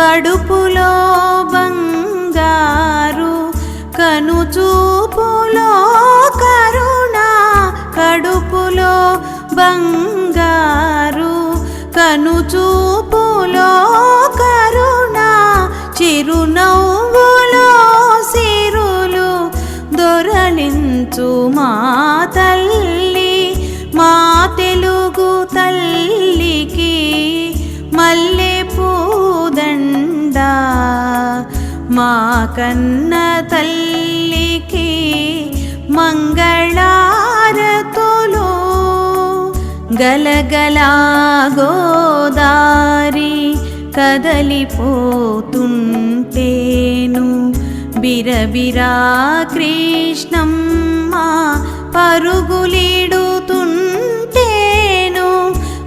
కడుపులో బంగారు కనుచూపులో కరుణ కడుపులో బంగారు కనుచూపులో కరుణ చిరునవ్వులో సిరులు దొరలించు మా తల్లి మా తెలుగు తల్లి. కన్న తల్లికి మంగళారతులు. గలగలా గోదారి కదలిపోతుంటేను. బిరబిరా కృష్ణమ్మ పరుగులిడుతుంటేను.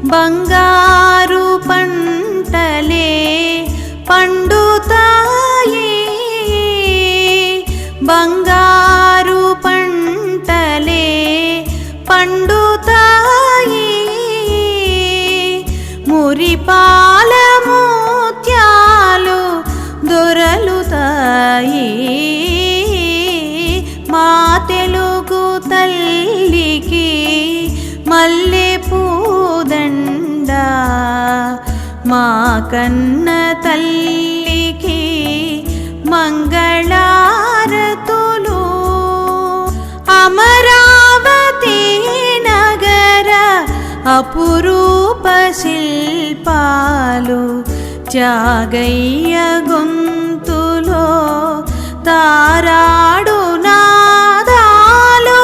బంగారు పంటలే పండుతాయి మురిపాల ముత్యాలు దొరలుతాయి. మా తెలుగు తల్లికి మల్లె పూదండ. మా కన్న తల్లికి మంగళారతులు. అమరావతి నగర అపురూ శిల్పాలు త్యాగయ్య గొంతులో తారాడు నాదాలు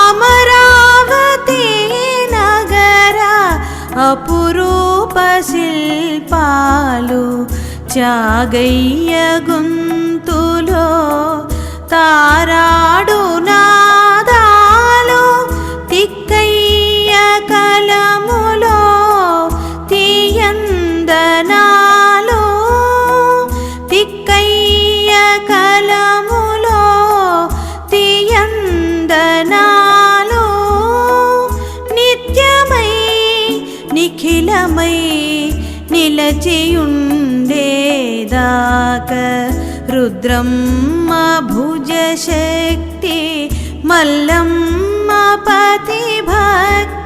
అమరావతి నగర అపురూప శిల్పాలు త్యాగయ్య గొంతులో తారాడు నా నిఖిలమై నిలచియుండేదాక రుద్రమ్మ భుజశక్తి మల్లమ్మ పతి భక్తి